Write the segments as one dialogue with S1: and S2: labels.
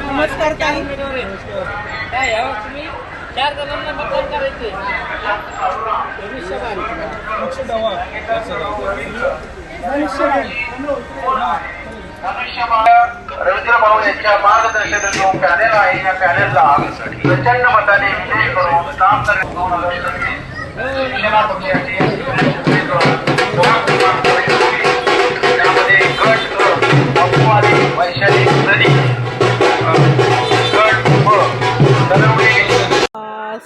S1: नमस्कार ताई
S2: काय तुम्ही? चार जणांना मतदान करायचे धनुष्यबाण
S3: रवींद्र भाऊ यांच्या मार्गदर्शनात जो पॅनेल आहे या पॅनेलला प्रचंड मताने विजयी करून काम करण्यात दोन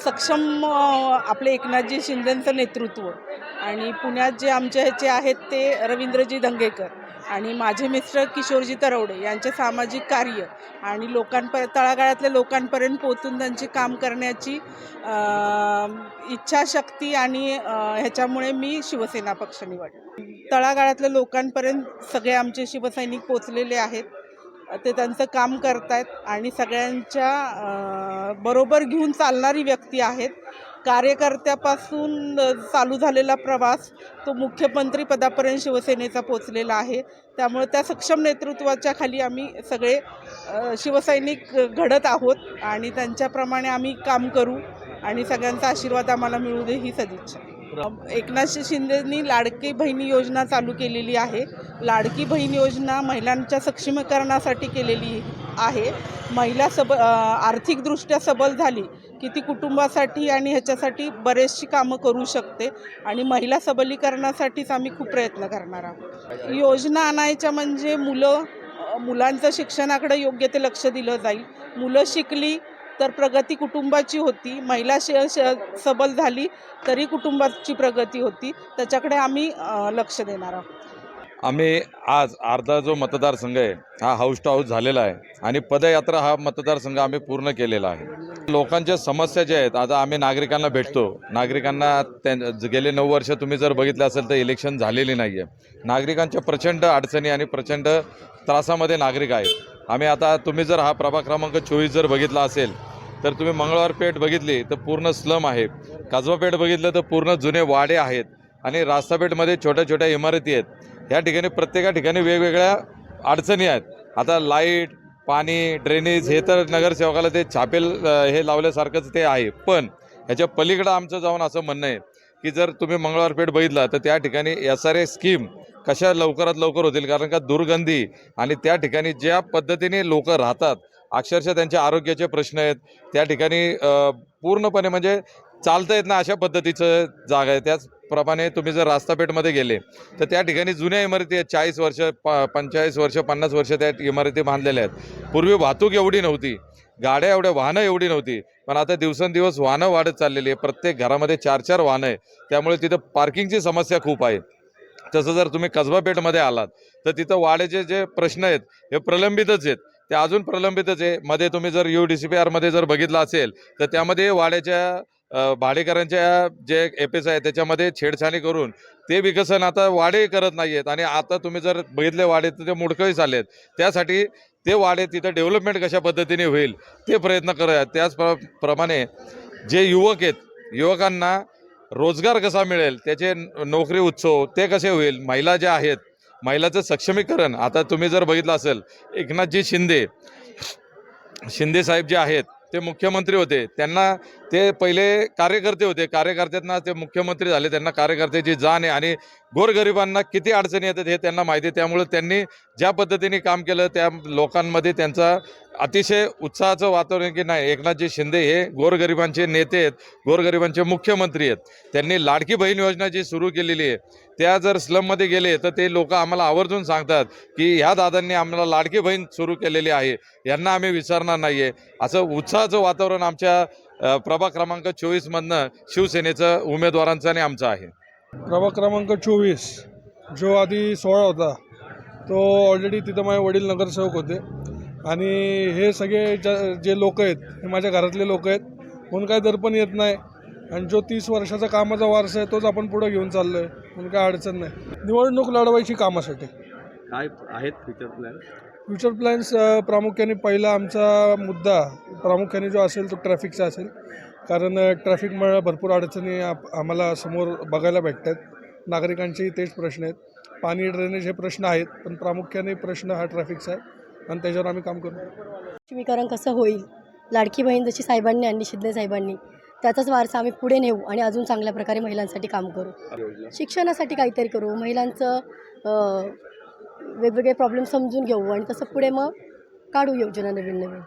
S1: सक्षम आपले एकनाथजी शिंदेंचं नेतृत्व आणि पुण्यात जे आमच्या ह्याचे आहेत ते रवींद्रजी दंगेकर आणि माझे मिस्टर किशोरजी तरवडे यांचे सामाजिक कार्य आणि लोकांपर तळागाळातल्या लोकांपर्यंत पोचून त्यांचे काम करण्याची इच्छाशक्ती आणि ह्याच्यामुळे मी शिवसेना पक्ष निवडला. तळागाळातल्या लोकांपर्यंत सगळे आमचे शिवसैनिक पोचलेले आहेत. ते त्यांचं काम करतायत आणि सगळ्यांच्या बरोबर घेऊन चालणारी व्यक्ती आहेत. कार्यकर्त्यापासून चालू झालेला प्रवास तो मुख्यमंत्री पदापर्यंत शिवसेनेचा पोचलेला आहे. त्यामुळे त्या सक्षम नेतृत्वाच्या खाली आम्ही सगळे शिवसैनिक घडत आहोत आणि त्यांच्याप्रमाणे आम्ही काम करू आणि सगळ्यांचा आशीर्वाद आम्हाला मिळू दे ही सदिच्छा. एकनाथ शिंदेंनी लाडकी बहिणी योजना चालू केलेली आहे. लाडकी बहीण योजना महिलांच्या सक्षमीकरणासाठी केलेली आहे. महिला सब आर्थिकदृष्ट्या सबल झाली की ती कुटुंबासाठी आणि ह्याच्यासाठी बरेचशी कामं करू शकते आणि महिला सबलीकरणासाठीच आम्ही खूप प्रयत्न करणार आहोत. योजना आणायच्या म्हणजे मुलं मुलांचं शिक्षणाकडे योग्य ते लक्ष दिलं जाईल. मुलं शिकली तर प्रगती कुटुंबाची होती. महिला श सबल झाली तरी कुटुंबाची प्रगती होती. त्याच्याकडे आम्ही लक्ष देणार आहोत.
S4: आम्ही आज अर्धा जो मतदारसंघ आहे हा हाऊस टू हाऊस झालेला आहे आणि पदयात्रा हा मतदारसंघ आम्ही पूर्ण केलेला आहे. लोकांच्या समस्या ज्या आहेत आता आम्ही नागरिकांना भेटतो. नागरिकांना त्या गेले नऊ वर्ष तुम्ही जर बघितलं असेल तर इलेक्शन झालेली नाही आहे नागरिकांच्या प्रचंड अडचणी आणि प्रचंड त्रासामध्ये नागरिक आहेत. आम्ही आता तुम्ही जर हा प्रभाग क्रमांक चोवीस जर बघितला असेल तर तुम्ही मंगळवार पेठ बघितली तर पूर्ण स्लम आहे. काजवा पेठ बघितलं तर पूर्ण जुने वाडे आहेत आणि रास्तापेठमध्ये छोट्या छोट्या इमारती आहेत. ह्या ठिकाणी प्रत्येका ठिकाणी वेगवेगळ्या अडचणी आहेत. आता लाइट पाणी ड्रेनेज हे तर नगरसेवकाला ते छापेल हे लावल्यासारखंच ते आहे. पण ह्याच्या पलीकडं आमचं जाऊन असं म्हणणं आहे की जर तुम्ही मंगळवार पेठ बघितला तर त्या ठिकाणी एस आर ए स्कीम कशा लवकरात लवकर होतील? कारण का दुर्गंधी आणि त्या ठिकाणी ज्या पद्धतीने लोक राहतात अक्षरशः त्यांच्या आरोग्याचे प्रश्न आहेत. त्या ठिकाणी पूर्णपणे म्हणजे चालता येत ना अशा पद्धतीचं जागा आहे. त्याच प्रमाणे तुम्ही जर रास्तापेठमध्ये गेले तर त्या ठिकाणी जुन्या इमारती आहेत चाळीस वर्ष प पंचेचाळीस वर्ष पन्नास वर्ष त्या इमारती बांधलेल्या आहेत. पूर्वी वाहतूक एवढी नव्हती गाड्या एवढ्या वाहनं एवढी नव्हती पण आता दिवसेंदिवस वाहनं वाढत चाललेली आहे प्रत्येक घरामध्ये चार चार वाहनं आहे त्यामुळे तिथं पार्किंगची समस्या खूप आहे. तसं जर तुम्ही कसबा पेठमध्ये आलात तर तिथं वाड्याचे जे प्रश्न आहेत हे प्रलंबितच आहेत. ते अजून प्रलंबितच आहे. मध्ये तुम्ही जर यू डी सी पी आरमध्ये जर बघितलं असेल तर त्यामध्ये वाड्याच्या भाडेकरांच्या जे एपेस एस आहे त्याच्यामध्ये छेडछाणी करून ते विकसन आता वाडे करत नाही आहेत आणि आता तुम्ही जर बघितले वाडे तर ते मुडकळीस आले आहेत त्यासाठी ते वाडे तिथं डेव्हलपमेंट कशा पद्धतीने होईल ते प्रयत्न करूयात. त्याच प्र प्रमाणे जे युवक आहेत युवकांना रोजगार कसा मिळेल त्याचे नोकरी उत्सव ते कसे होईल महिला ज्या आहेत महिलाचं सक्षमीकरण आता तुम्ही जर बघितलं असेल एकनाथजी शिंदे शिंदे साहेब जे आहेत ते मुख्यमंत्री होते. त्यांना ते पहिले कार्यकर्ते होते. कार्यकर्त्यांना ते मुख्यमंत्री झाले. त्यांना कार्यकर्त्याची जाण आहे. आणि गोरगरिबांना किती अडचणी येतात हे त्यांना माहिती आहे. त्यामुळे त्यांनी ज्या पद्धतीने काम केलं त्या लोकांमध्ये त्यांचा अतिशय उत्साहाचं वातावरण की नाही? एकनाथजी शिंदे हे गोरगरिबांचे नेते आहेत गोरगरिबांचे मुख्यमंत्री आहेत. त्यांनी लाडकी बहीण योजना जी सुरू केलेली आहे त्या जर स्लममध्ये गेले तर ते लोक आम्हाला आवर्जून सांगतात की ह्या दादांनी आम्हाला लाडकी बहीण सुरू केलेली आहे यांना आम्ही विसरणार नाही आहे असं उत्साहाचं वातावरण आमच्या प्रभा प्रभाग क्रमांक चोवीसमधनं शिवसेनेचं उमेदवारांचं आणि आमचं आहे.
S5: प्रभाग क्रमांक चोवीस जो आधी सोळा होता तो ऑलरेडी तिथं माझे वडील नगरसेवक होते. आणि हे सगळे ज जे लोक आहेत हे माझ्या घरातले लोक आहेत म्हणून काय दर्पण येत नाही. आणि जो तीस वर्षाचा कामाचा वारसा आहे तोच आपण पुढं घेऊन चाललो आहे म्हणून काय अडचण नाही. निवडणूक लढवायची कामासाठी.
S6: काय आहेत फ्युचर प्लॅन
S5: फ्युचर प्लॅन्स प्रामुख्याने पहिला आमचा मुद्दा प्रामुख्याने जो असेल तो ट्रॅफिकचा असेल. कारण ट्रॅफिकमुळे भरपूर अडचणी आप आम्हाला समोर बघायला भेटतात. नागरिकांचेही तेच प्रश्न आहेत. पाणी ड्रेनेज हे प्रश्न आहेत पण प्रामुख्याने प्रश्न हा ट्रॅफिकचा आहे. आणि त्याच्यावर आम्ही काम करू.
S7: लक्ष्मीकरण कसं होईल? लाडकी बहीण जशी साहेबांनी आणली शिंदे साहेबांनी त्याचाच वारसा आम्ही पुढे नेऊ आणि अजून चांगल्या प्रकारे महिलांसाठी काम करू. शिक्षणासाठी काहीतरी करू. महिलांचं वेगवेगळे प्रॉब्लेम समजून घेऊ आणि तसं पुढे मग काढू योजना नवीन नवीन.